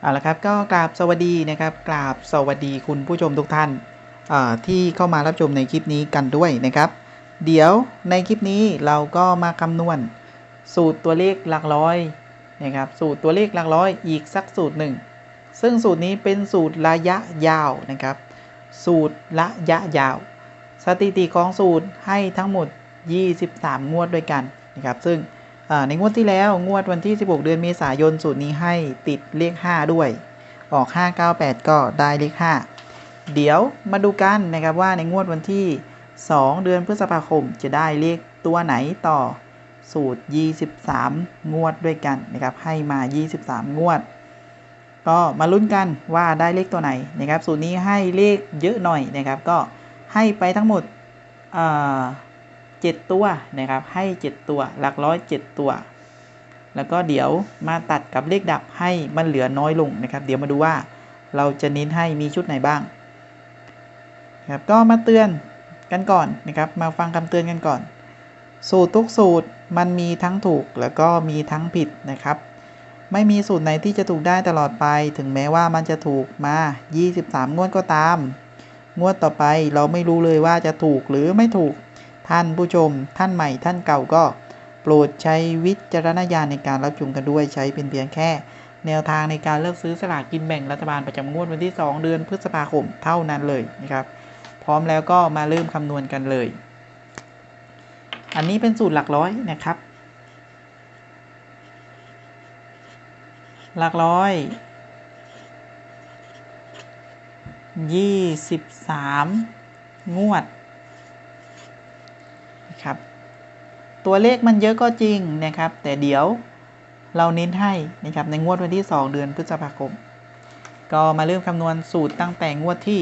เอาละครับก็กราบสวัสดีนะครับกราบสวัสดีคุณผู้ชมทุกท่านที่เข้ามารับชมในคลิปนี้กันด้วยนะครับ เดี๋ยวในคลิปนี้เราก็มาคำนวณ สูตรตัวเลขหลักร้อยนะครับสูตรตัวเลขหลักร้อยอีกสักสูตรหนึ่งซึ่งสูตรนี้เป็นสูตรระยะยาวนะครับ สูตรระยะยาว สถิติของสูตรให้ทั้งหมด 23 งวดด้วยกันนะครับซึ่ง ในงวดที่แล้วงวดวันที่ 16 เดือนเมษายนสูตรนี้ให้ติดเลข 5 ด้วย ออก 598 ก็ได้เลข 5 เดี๋ยวมาดูกันนะครับว่าในงวดวันที่ 2 เดือนพฤษภาคมจะได้เลขตัวไหนต่อสูตร 23 งวดด้วยกันนะครับให้มา 23 งวด ก็มาลุ้นกันว่าได้เลขตัวไหนนะครับสูตรนี้ให้เลขเยอะหน่อยนะครับก็ให้ไปทั้งหมด เจ็ดตัวนะครับ ให้ 7 ตัว หลักร้อย 7 ตัว แล้วก็เดี๋ยวมาตัดกับเลขดับให้มันเหลือน้อยลงนะครับ เดี๋ยวมาดูว่าเราจะเน้นให้มีชุดไหนบ้างนะครับก็มาเตือนกันก่อนนะครับ มาฟังคำเตือนกันก่อน สูตรทุกสูตรมันมีทั้งถูกแล้วก็มีทั้งผิดนะครับ ไม่มีสูตรไหนที่จะถูกได้ตลอดไป ถึงแม้ว่ามันจะถูกมา 23 งวดก็ตาม งวดต่อไปเราไม่รู้เลยว่าจะถูกหรือไม่ถูก ท่านผู้ชม ท่านใหม่ท่านเก่าก็โปรดใช้วิจารณญาณในการรับชมกันด้วยใช้เป็นเพียงแค่ แนวทางในการเลือกซื้อสลากกินแบ่งรัฐบาลประจำงวดวันที่ 2 เดือนพฤษภาคมเท่านั้นเลยนะครับ พร้อมแล้วก็มาเริ่มคำนวณกันเลย อันนี้เป็นสูตรหลักร้อยนะครับ หลักร้อยยี่สิบสามงวด นะครับ ตัวเลขมันเยอะก็จริงนะครับ แต่เดี๋ยวเราเน้นให้นะครับในงวดวันที่ 2 เดือนพฤษภาคม ก็มาเริ่มคำนวณสูตรตั้งแต่งวดที่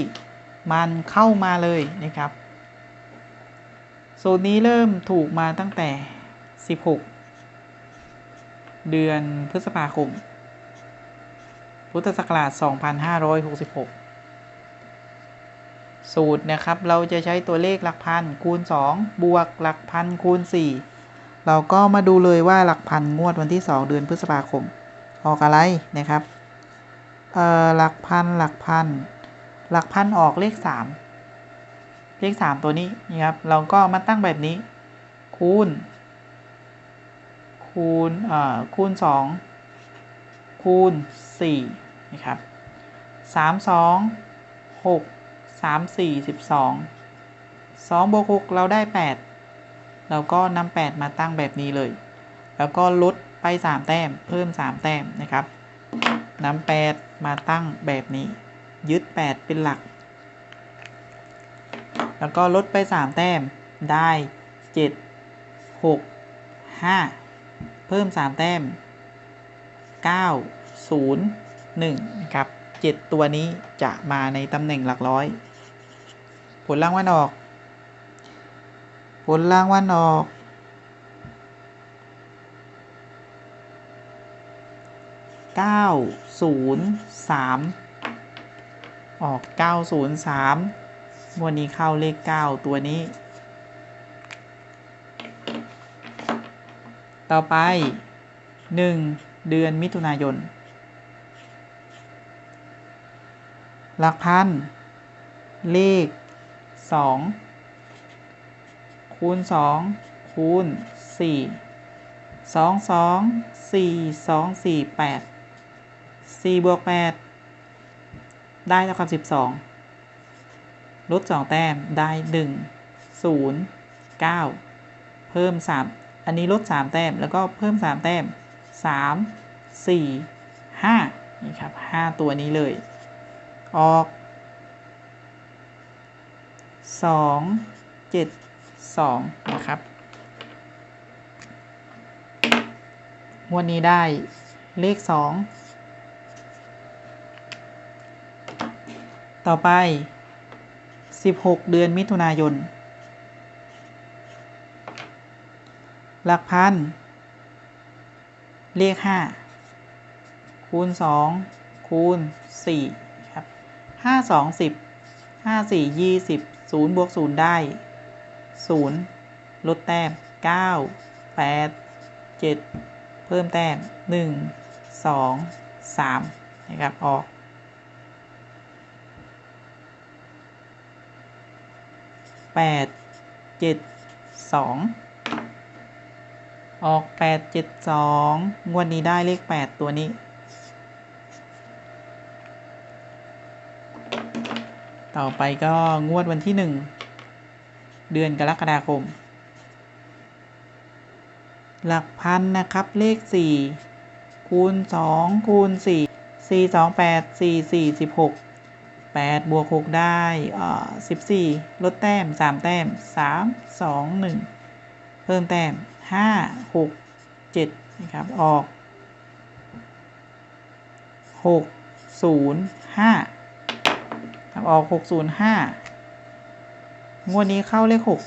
มันเข้ามาเลยนะครับ สูตรนี้เริ่มถูกมาตั้งแต่ 16 เดือนพฤษภาคม พุทธศักราช 2566 สูตรนะครับ เราจะใช้ตัวเลขหลักพันคูณ 2 บวกหลักพันคูณ 4 เราก็มาดูเลยว่าหลักพันงวดวันที่ 2 เดือนพฤษภาคม ออกอะไรนะครับเอ่อหลักพันหลักพันหลักพันออกเลข 3 เลข 3 ตัวนี้นะครับเราก็มาตั้งแบบนี้ คูณ คูณเอ่อคูณ 2 คูณ4นะครับ3 2 6 3 4 12 2บวก6เราได้8เราก็นำ8มาตั้งแบบนี้เลย แล้วก็ลดไป3แต้ม เพิ่ม3แต้มนะครับนำ8มาตั้งแบบนี้ ยึด8เป็นหลัก แล้วก็ลดไป3แต้มได้7 6 5เพิ่ม3แต้ม9 0 1นะครับ7ตัวนี้จะมาในตำแหน่งหลักร้อย ผลรางวัลออก ผลรางวัลออก903ออก903วันนี้เข้าเลข9ตัวนี้ ต่อไป1เดือนมิถุนายน หลักพัน เลข 2คูณ2คูณ4 2 2 4 2 4 8 4บวก8ได้เท่ากับ12ลด2แต้มได้1 0 9เพิ่ม3อันนี้ลด3แต้มแล้วก็เพิ่ม3แต้ม3 4 5นี่ครับ5ตัวนี้เลย ออก 2 7 2นะครับ วันนี้ได้เลข2ต่อไป 16 เดือนมิถุนายน หลักพัน เลข 5 คูณ 2 คูณ 4 ครับ 5 2 10 5 4 20 0บวก0ได้0ลดแต้ม9 8 7เพิ่มแต้ม1 2 3นะครับ ออกแปดเจ็ดสองออกแปดเจ็ดสองงวดนี้ได้เลขแปดตัวนี้ ต่อไปก็งวดวันที่หนึ่ง เดือนกรกฎาคม หลักพันนะครับเลขสี่คูณสองคูณสี่สี่สองแปดสี่สี่สิบหกแปดบวกหกได้อ่าสิบสี่ลดแต้มสามแต้มสามสองหนึ่งเพิ่มแต้มห้าหกเจ็ดนะครับออกหกศูนย์ห้า ออกหกศูนย์ห้างวดนี้เข้าเลขหก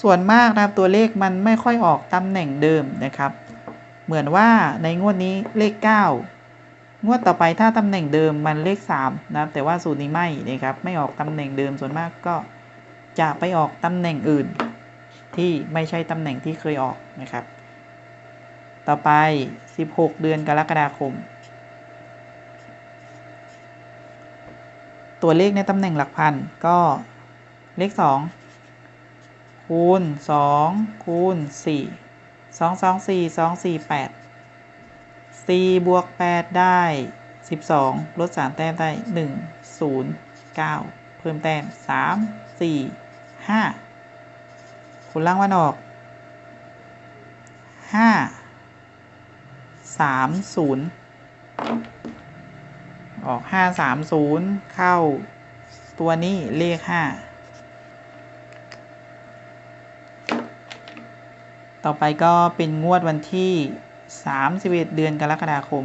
ส่วนมากนะครับตัวเลขมันไม่ค่อยออกตำแหน่งเดิมนะครับ เหมือนว่าในงวดนี้เลข 9 งวดต่อไปถ้าตำแหน่งเดิมมันเลข3นะครับแต่ว่าสูตรนี้ไม่นะครับไม่ออกตำแหน่งเดิมส่วนมากก็จะไปออกตำแหน่งอื่น ที่ไม่ใช่ตำแหน่งที่เคยออกนะครับ ต่อไป 16 เดือนกรกฎาคม ตัวเลขในตำแหน่งหลักพันก็เลข 2 คูณ 2 คูณ4สองสองสี่สองสี่แปดสี่บวกแปดได้สิบสองลดสามแต้มได้หนึ่งศูนย์เก้าเพิ่มแต้มสามสี่ห้าคูณล่างวันออกห้าสามศูนย์ ออกห้าสามศูนย์เข้าตัวนี้เลขห้าต่อไปก็เป็นงวดวันที่31เดือนกรกฎาคม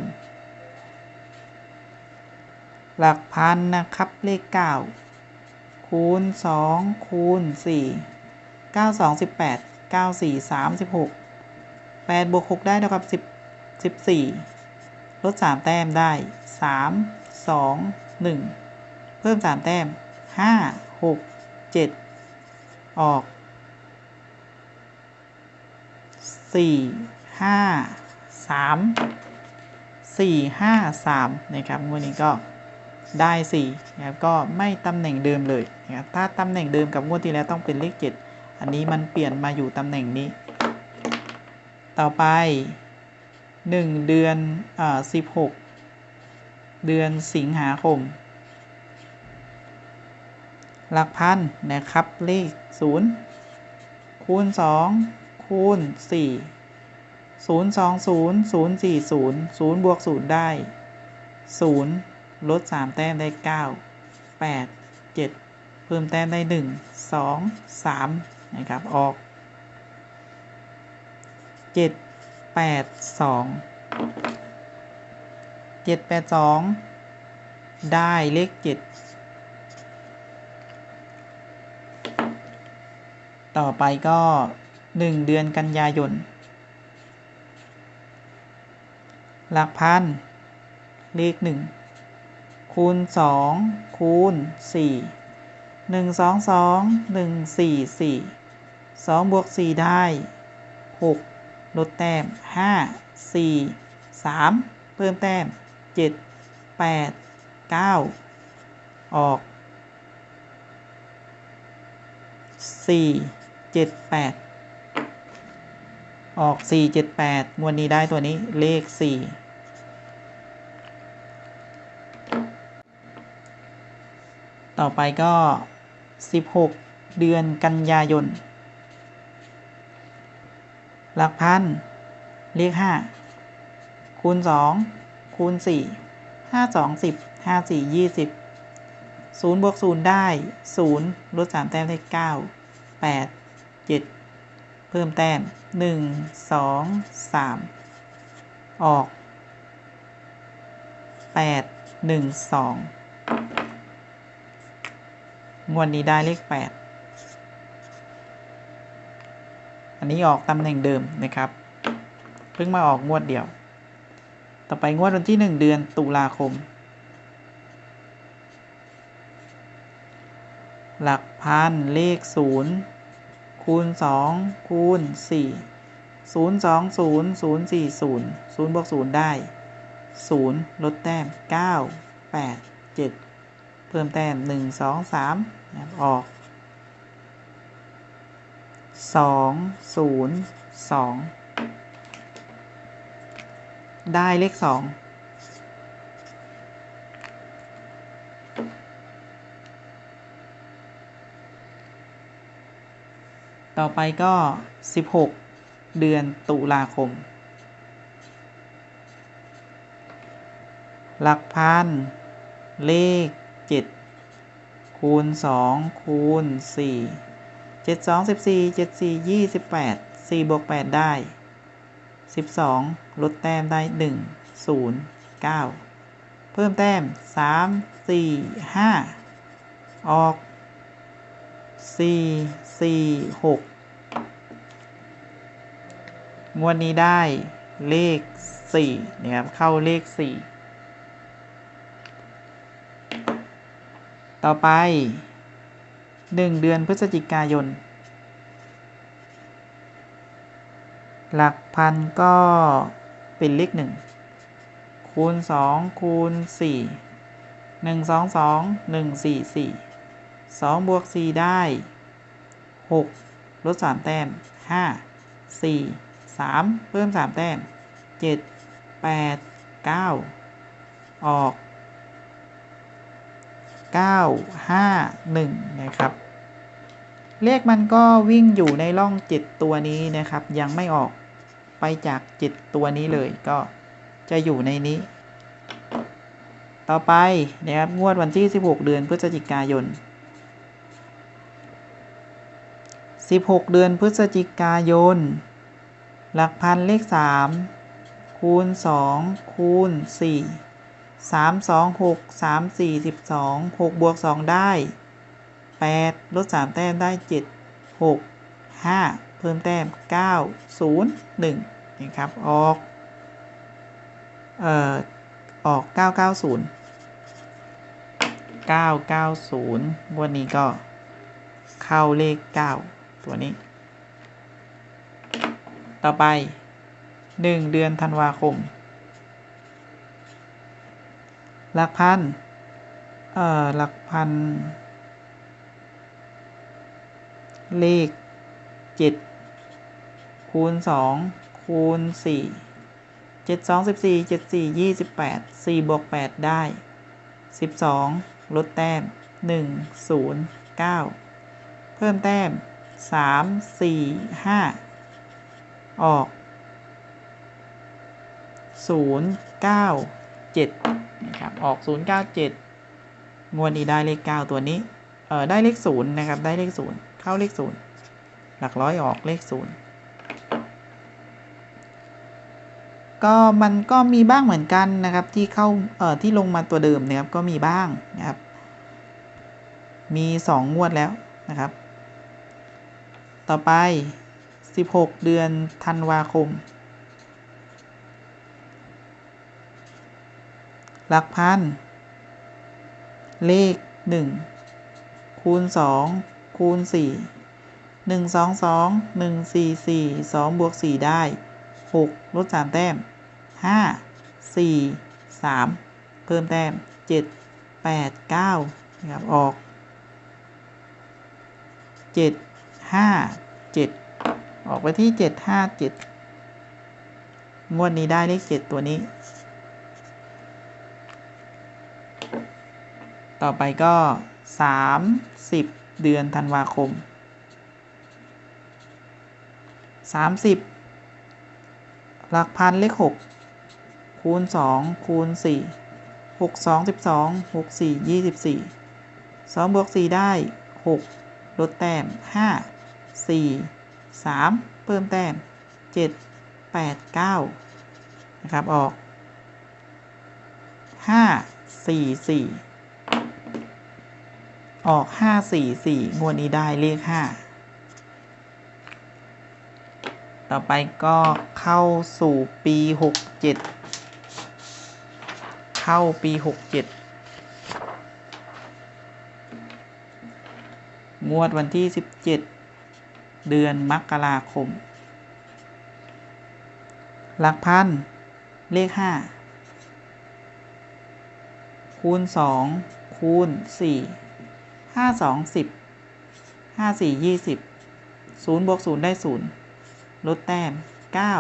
หลักพันนะครับเลข9คูณ2คูณ4 9 2 18 9 4 36 8บวก6ได้เท่ากับ10 14ลด3แต้มได้ 3 2 1เพิ่ม3แต้ม5 6 7ออกสี่ห้าสามสี่ห้าสามนะครับงวดนี้ก็ได้สี่นะครับก็ไม่ตำแหน่งเดิมเลยนะครับถ้าตำแหน่งเดิมกับงวดที่แล้วต้องเป็นเลขเจ็ดอันนี้มันเปลี่ยนมาอยู่ตำแหน่งนี้ ต่อไปหนึ่งเดือนอ่าสิบหก เดือนสิงหาคม หลักพันนะครับ เลขศูนย์คูณสองคูณสี่ศูนย์สองศูนย์ศูนย์สี่ศูนย์ศูนย์บวกศูนย์ได้ศูนย์ลดสามแต้มได้เก้าแปดเจ็ดเพิ่มแต้มได้หนึ่งสองสามนะครับ ออกเจ็ดแปดสอง เจ็ดแปดสองได้เลขเจ็ดต่อไปก็หนึ่งเดือนกันยายน หลักพัน เลขหนึ่งคูณสองคูณสี่หนึ่งสองสองหนึ่งสี่สี่สองบวกสี่ได้หกลดแต้มห้าสี่สามเพิ่มแต้ม เจ็ดแปดเก้าออกสี่เจ็ดแปดออก4 7 8งวดนี้ได้ตัวนี้เลข4ต่อไปก็ 16 เดือนกันยายน หลักพัน เลข 5 คูณ 2 คูณ4 5 2 10 5 4 20 0บห้าสี่ยี่สิบศูนย์บวก0ได้0ลด3แต้มได้9 8 7เพิ่มแต้มหนึ่งสองสามออกแปดหนึ่งสองงวดนี้ได้เลขแปดอันนี้ออกตำแหน่งเดิมนะครับ เพิ่งมาออกงวดเดียว ต่อไปงวดวันที่หนึ่งเดือนตุลาคม หลักพันเลขศูนย์คูณสองคูณสี่ศูนย์สองศูนย์ศูนย์สี่ศูนย์ศูนย์บวกศูนย์ได้ศูนย์ลดแต้มเก้าแปดเจ็ดเพิ่มแต้มหนึ่งสองสามออกสองศูนย์สอง ได้เลขสองต่อไปก็ 16 เดือนตุลาคม หลักพัน เลข 7 คูณ 2 คูณ 4 7 2 14 7 4 28 4บวก8ได้ 12 ลดแต้มได้ 1 0 9 เพิ่มแต้ม 3 4 5 ออก 4 4 6 งวดนี้ได้เลข 4 นะครับ เข้าเลข 4 ต่อไป 1 เดือนพฤศจิกายน หลักพันก็เป็นเลข1คูณ2คูณ4 1 2 2 1 4 4 2บวก4ได้6ลด3แต้ม5 4 3เพิ่ม3แต้ม7 8 9ออก9 5 1นะครับ เลขมันก็วิ่งอยู่ในร่อง7ตัวนี้นะครับ ยังไม่ออก ไปจาก7ตัวนี้เลยก็จะอยู่ในนี้ ต่อไปนะครับงวดวันที่ 16 เดือนพฤศจิกายน 16 เดือนพฤศจิกายน หลักพันเลข 3 คูณ 2 คูณ 4 3 2 6 3 4 12 6บวก 2 ได้ 8 ลด 3 แต้มได้ 7 6 5 เพิ่มแต้ม 9 0 1 นะครับ ออก เอ่อ ออก 990 990 วันนี้ก็เข้าเลข 9 ตัวนี้ ต่อไป 1 เดือนธันวาคม หลักพัน เอ่อ หลักพัน เลข 7 คูณ 2 คูณ4 7 2 14 7 4 28 4บวก8ได้12ลดแต้ม1 0 9เพิ่มแต้ม3 4 5ออก0 9 7นะครับออก0 9 7งวดนี้ได้เลข9ตัวนี้เออได้เลข0นะครับได้เลข0เข้าเลข0หลักร้อยออกเลข0 ก็มันก็มีบ้างเหมือนกันนะครับที่เข้าเอ่อที่ลงมาตัวเดิมนะครับก็มีบ้างนะครับ มีสองงวดแล้วนะครับ ต่อไป 16 เดือนธันวาคม หลักพัน เลข 1 คูณ 2 คูณ 4 1 2 2 1 4 4 2บวก4ได้ 6ลด3แต้ม5 4 3เพิ่มแต้ม7 8 9นะครับออก7 5 7ออกไปที่7 5 7งวดนี้ได้เลข7ตัวนี้ ต่อไปก็30เดือนธันวาคม30 หลักพันเลข6คูณ2คูณ4 6 2 12 6 4 24 2บวก4ได้6ลดแต้ม5 4 3เพิ่มแต้ม7 8 9นะครับออก5 4 4ออก5 4 4งวดนี้ได้เลข5 ต่อไปก็เข้าสู่ปี 67 เข้าปี 67 งวดวันที่ 17 เดือนมกราคม หลักพัน เลข 5 คูณสองคูณสี่ห้าสองสิบห้าสี่ยี่สิบศูนย์บวกศูนย์ได้ศูนย์ ลดแต้มเก้า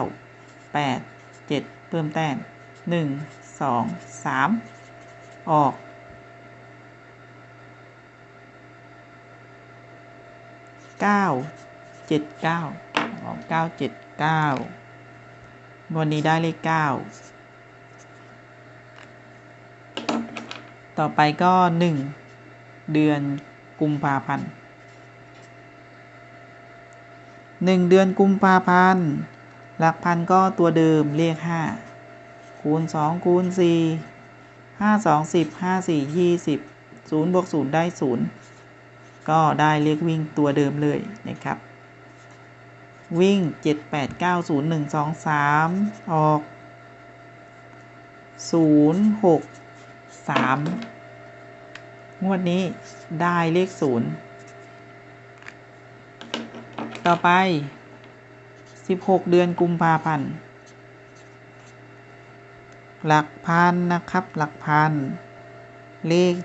แปดเจ็ดเพิ่มแต้มหนึ่งสองสามออกเก้าเจ็ดเก้าออกเก้าเจ็ดเก้าวันนี้ได้เลขเก้าต่อไปก็หนึ่งเดือนกุมภาพันธ์ หนึ่งเดือนกุมภาพันธ์หลักพันก็ตัวเดิมเลขห้าคูณสองคูณสี่ห้าสองสิบห้าสี่ยี่สิบศูนย์บวกศูนย์ได้ศูนย์ก็ได้เลขวิ่งตัวเดิมเลยนะครับ วิ่ง7 8 9 0 1 2 3องสามออก0 6 3งวดนี้ได้เลข0 ต่อไป 16 เดือนกุมภาพันธ์หลักพันนะครับ หลักพัน เลข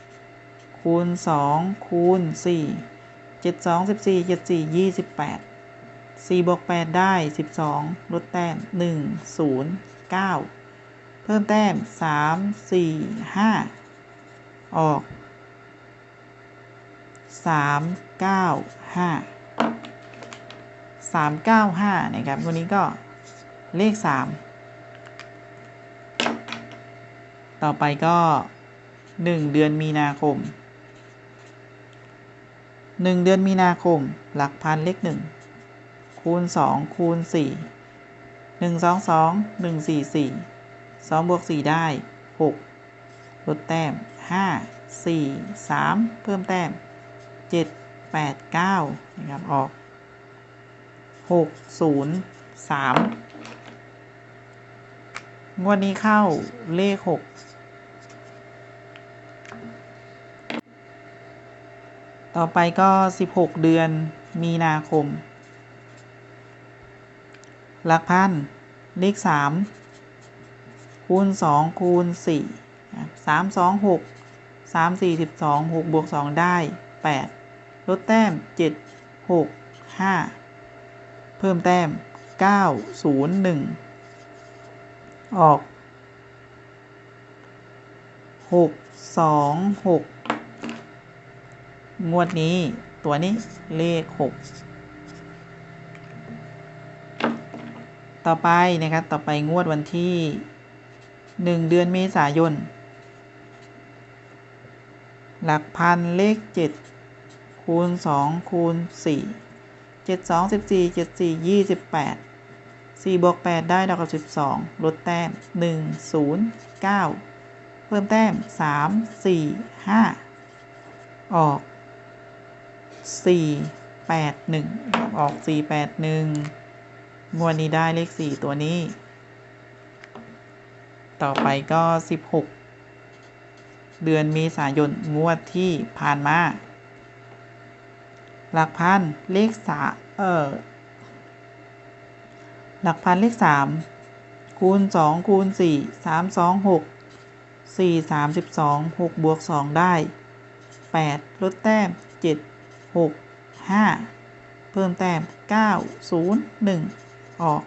7 คูณ 2 คูณ 4 7 2 14 7 4 28 4บวก8ได้ 12 ลดแต้ม 1 0 9 เพิ่มแต้ม 3 4 5 ออก 3 9 5 3 9 5 นะครับวันนี้ก็เลข 3 ต่อไปก็ 1 เดือนมีนาคม 1 เดือนมีนาคม หลักพันเลข 1 คูณ 2 คูณ 4 1 2 2 1 4 4 2บวก4 ได้ 6 ลดแต้ม 5 4 3 เพิ่มแต้ม 7 8 9 นะครับ ออก 6 0 3งวดนี้เข้าเลข6ต่อไปก็16เดือนมีนาคม หลักพัน เลขสามคูณสองคูณสี่สามสองหกสามสี่สิบสองหกบวกสองได้แปดลดแต้มเจ็ดหกห้า เพิ่มแต้มเก้าศูนย์หนึ่งออกหกสองหกงวดนี้ตัวนี้เลขหกต่อไปนะครับ ต่อไปงวดวันที่ 1 เดือนเมษายน หลักพันเลข 7 คูณ 2 คูณ 4 7 2 14 7 4 28 4บวก8ได้ดอกกับ 12 ลดแต้ม 1 0 9 เพิ่มแต้ม 3 4 5 ออก 4 8 1 ออก 4 8 1 งวดนี้ได้เลขสี่ตัวนี้ ต่อไปก็ 16 เดือนเมษายนงวดที่ผ่านมา หลักพันเลขสาเออหลักพันเลขสามคูณสองคูณสี่สามสองหกสี่สามสิบสองหกบวกสองได้แปดลดแต้มเจ็ดหกห้าเพิ่มแต้มเก้าศูนย์หนึ่งออก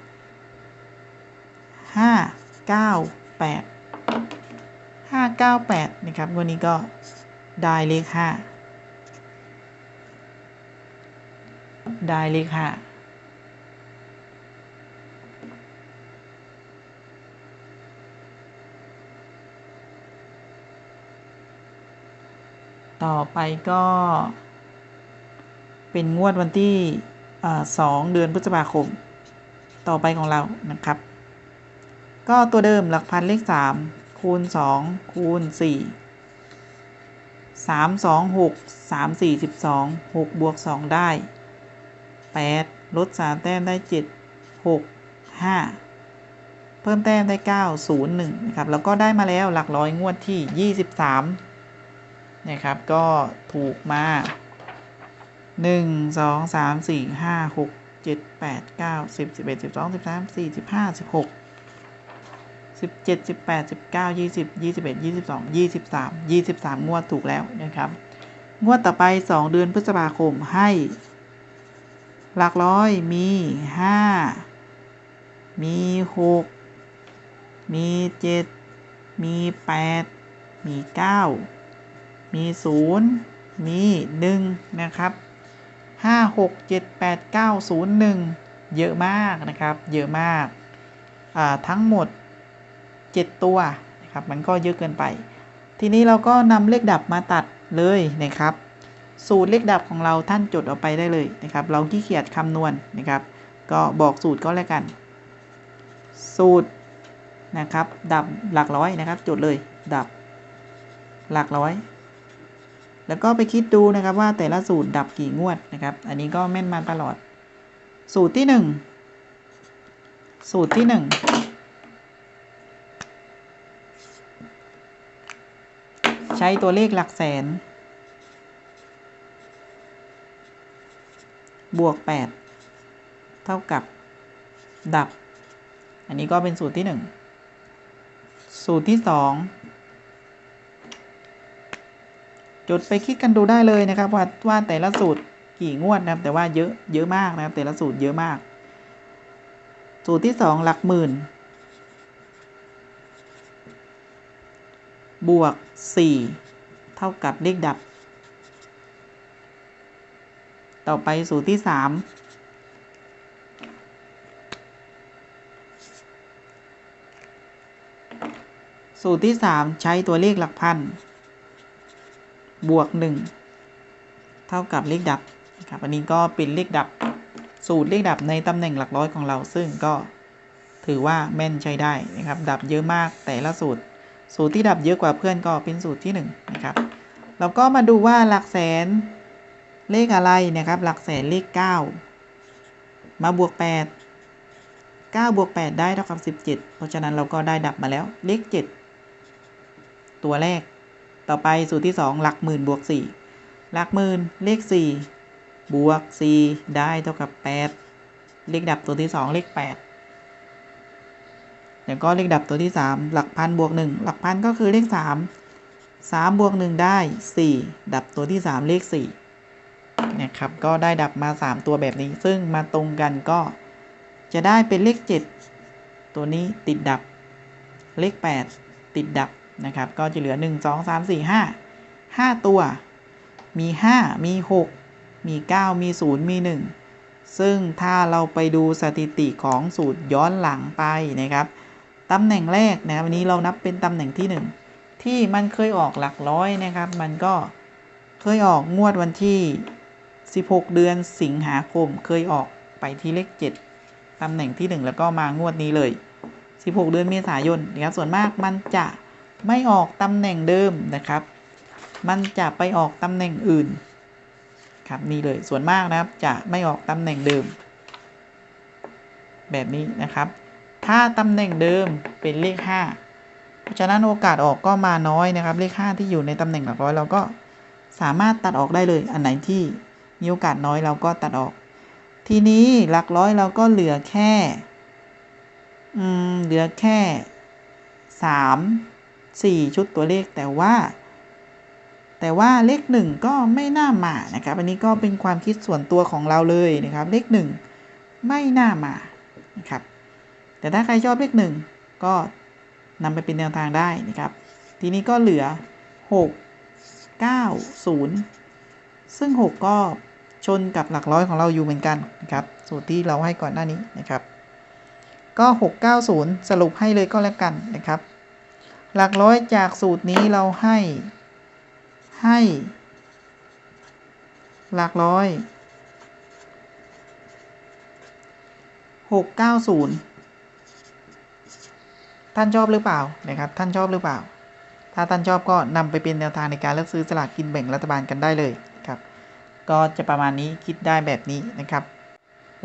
ห้าเก้าแปดห้าเก้าแปดนะครับ วันนี้ก็ได้เลขห้า ได้เลขห้าต่อไปก็ เป็นงวดวันที่สองเดือนพฤษภาคม ต่อไปของเรานะครับ ก็ตัวเดิมหลักพันเลข3คูณ2คูณ4 3 2 6 3 4 12 6บวก2ได้ 8ลด3แต้มได้ 7 6 5 เพิ่มแต้มได้ 9 0 1นะครับแล้วก็ได้มาแล้วหลักร้อยงวดที่ 23นะครับก็ถูกมา 1 2 3 4 5 6เจ็ดแปดเก้าสิบสิบเอ็ดสิบสองสิบสามสี่สิบห้าสิบหกสิบเจ็ดสิบแปดสิบเก้ายี่สิบยี่สิบเอ็ดยี่สิบสองยี่สิบสามยี่สิบสามงวดถูกแล้วนะครับ งวดต่อไปสองเดือนพฤษภาคมให้ หลักร้อยมีห้ามีหกมีเจ็ดมีแปดมีเก้ามีศูนย์มีหนึ่งนะครับห้าหกเจ็ดแปดเก้าศูนย์หนึ่งเยอะมากนะครับ เยอะมากาทั้งหมด7ตัวนะครับ มันก็เยอะเกินไป ทีนี้เราก็นำเลขดับมาตัดเลยนะครับ สูตรเลขดับของเราท่านจดเอาไปได้เลยนะครับ เราขี้เกียจคำนวณนะครับ ก็บอกสูตรก็แล้วกัน สูตรนะครับ ดับหลักร้อยนะครับ จดเลย ดับ หลักร้อย แล้วก็ไปคิดดูนะครับว่าแต่ละสูตรดับกี่งวดนะครับ อันนี้ก็แม่นมาตลอด สูตรที่ 1 สูตรที่ 1 ใช้ตัวเลขหลักแสน บวก 8 เท่ากับ ดับ อันนี้ก็เป็นสูตรที่ 1 สูตรที่ 2 จดไปคิดกันดูได้เลยนะครับ ว่าว่าแต่ละสูตรกี่งวดนะครับ แต่ว่าเยอะเยอะมากนะครับ แต่ละสูตรเยอะมาก สูตรที่ 2 หลักหมื่น บวก 4 เท่ากับเลขดับ ต่อไปสูตรที่3สูตรที่3ใช้ตัวเลขหลักพัน บวก1เท่ากับเลขดับนะครับอันนี้ก็เป็นเลขดับสูตรเลขดับในตำแหน่งหลักร้อยของเราซึ่งก็ถือว่าแม่นใช้ได้นะครับ ดับเยอะมากแต่ละสูตร สูตรที่ดับเยอะกว่าเพื่อนก็เป็นสูตรที่1นะครับเราก็มาดูว่าหลักแสน เลขอะไรนะครับ หลักแสนเลข 9 มาบวก 8 9บวก8ได้เท่ากับ 17 เพราะฉะนั้นเราก็ได้ดับมาแล้ว เลข 7 ตัวแรก ต่อไปสูตรที่ 2 หลักหมื่นบวก 4 หลักหมื่นเลข 4 บวก 4 ได้เท่ากับ 8 เลขดับตัวที่ 2 เลข 8 แล้วก็เลขดับตัวที่ 3 หลักพันบวก 1 หลักพันก็คือเลข 3 3บวก 1 ได้ 4 ดับตัวที่ 3 เลข 4 นะครับ ก็ได้ดับมา 3 ตัวแบบนี้ ซึ่งมาตรงกันก็จะได้เป็นเลข 7 ตัวนี้ติดดับ เลข 8 ติดดับนะครับ ก็จะเหลือ 1 2 3 4 5 5 ตัว มี 5 มี 6 มี 9 มี 0 มี 1 ซึ่งถ้าเราไปดูสถิติของสูตรย้อนหลังไปนะครับ ตำแหน่งแรกนะครับวันนี้เรานับเป็นตำแหน่งที่ 1 ที่มันเคยออกหลักร้อยนะครับ มันก็เคยออกงวดวันที่ 16 เดือนสิงหาคมเคยออกไปที่เลข 7 ตำแหน่งที่ 1 แล้วก็มางวดนี้เลย 16 เดือนเมษายนนะครับส่วนมากมันจะไม่ออกตำแหน่งเดิมนะครับ มันจะไปออกตำแหน่งอื่นครับนี่เลยส่วนมากนะครับจะไม่ออกตำแหน่งเดิม แบบนี้นะครับ ถ้าตำแหน่งเดิมเป็นเลข 5 เพราะฉะนั้นโอกาสออกก็มาน้อยนะครับ เลข 5 ที่อยู่ในตำแหน่งหลักร้อยเราก็สามารถตัดออกได้เลยอันไหนที่ มีโอกาสน้อยเราก็ตัดออก ทีนี้หลักร้อยเราก็เหลือแค่อืมเหลือแค่3 4ชุดตัวเลขแต่ว่า แต่ว่าเลข1ก็ไม่น่ามานะครับอันนี้ก็เป็นความคิดส่วนตัวของเราเลยนะครับ เลข1ไม่น่ามานะครับ แต่ถ้าใครชอบเลข1ก็นำไปเป็นแนวทางได้นะครับ ทีนี้ก็เหลือ 6 9 0 ซึ่ง 6 ก็ ชนกับหลักร้อยของเราอยู่เหมือนกันนะครับสูตรที่เราให้ก่อนหน้านี้นะครับ ก็ 690 สรุปให้เลยก็แล้วกันนะครับ หลักร้อยจากสูตรนี้เราให้ให้ หลักร้อย 690 ท่านชอบหรือเปล่านะครับ ท่านชอบหรือเปล่า ถ้าท่านชอบก็นำไปเป็นแนวทางในการเลือกซื้อสลากกินแบ่งรัฐบาลกันได้เลย ก็จะประมาณนี้คิดได้แบบนี้นะครับ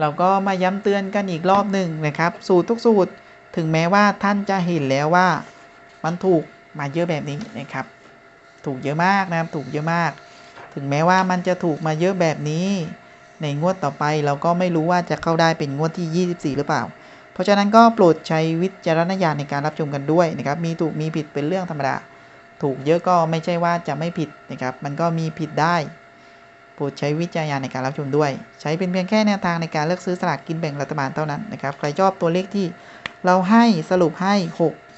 เราก็มาย้ำเตือนกันอีกรอบหนึ่งนะครับ สูตรทุกสูตรถึงแม้ว่าท่านจะเห็นแล้วว่ามันถูกมาเยอะแบบนี้นะครับ ถูกเยอะมากนะครับถูกเยอะมาก ถึงแม้ว่ามันจะถูกมาเยอะแบบนี้ ในงวดต่อไปเราก็ไม่รู้ว่าจะเข้าได้เป็นงวดที่ 24 หรือเปล่า เพราะฉะนั้นก็โปรดใช้วิจารณญาณในการรับชมกันด้วยนะครับ มีถูกมีผิดเป็นเรื่องธรรมดา ถูกเยอะก็ไม่ใช่ว่าจะไม่ผิดนะครับ มันก็มีผิดได้ ปรดใช้วิจารณญาณในการรับชมด้วย ใช้เป็นเพียงแค่แนวทางในการเลือกซื้อสลากกินแบ่งรัฐบาลเท่านั้นนะครับ ใครชอบตัวเลขที่เราให้สรุปให้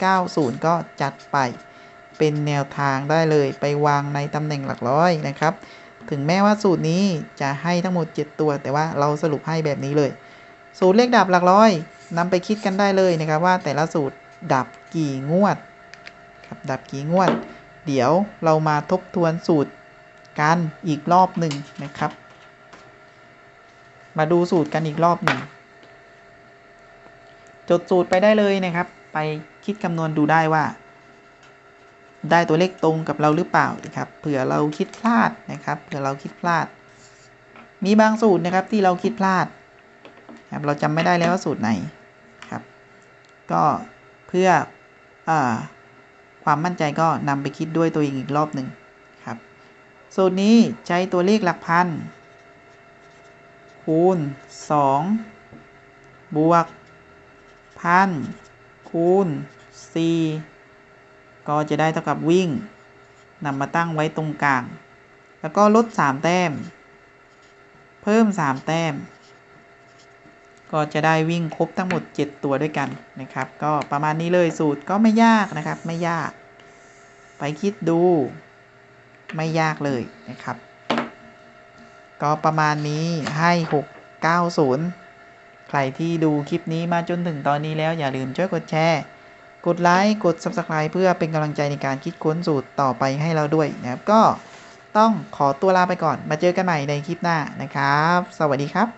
690 ก็จัดไป เป็นแนวทางได้เลย ไปวางในตำแหน่งหลักร้อยนะครับ ถึงแม้ว่าสูตรนี้จะให้ทั้งหมด 7 ตัว แต่ว่าเราสรุปให้แบบนี้เลย สูตรเลขดับหลักร้อยนำไปคิดกันได้เลยนะครับว่าแต่ละสูตรดับกี่งวดครับดับกี่งวด เดี๋ยวเรามาทบทวนสูตร กันอีกรอบหนึ่งนะครับ มาดูสูตรกันอีกรอบหนึ่งจดสูตรไปได้เลยนะครับ ไปคิดคำนวณดูได้ว่า ได้ตัวเลขตรงกับเราหรือเปล่านะครับเผื่อเราคิดพลาดนะครับเผื่อเราคิดพลาด มีบางสูตรนะครับที่เราคิดพลาดครับเราจำไม่ได้แล้วว่าสูตรไหนครับ ก็เพื่ออความมั่นใจก็นำไปคิดด้วยตัวเองอีกรอบหนึ่ง สูตรนี้ใช้ตัวเลขหลักพัน คูณ 2 บวกพันคูณ 4 ก็จะได้เท่ากับวิ่งนำมาตั้งไว้ตรงกลาง แล้วก็ลด 3 แต้ม เพิ่ม 3 แต้ม ก็จะได้วิ่งครบทั้งหมด 7 ตัวด้วยกันนะครับ ก็ประมาณนี้เลยสูตรก็ไม่ยากนะครับ ไม่ยาก ไปคิดดู ไม่ยากเลยนะครับ ก็ประมาณนี้ให้ 690 ใครที่ดูคลิปนี้มาจนถึงตอนนี้แล้วอย่าลืมช่วยกดแชร์ กดไลค์ กด Subscribe เพื่อเป็นกำลังใจในการคิดค้นสูตรต่อไปให้เราด้วยนะครับก็ต้องขอตัวลาไปก่อน มาเจอกันใหม่ในคลิปหน้านะครับ สวัสดีครับ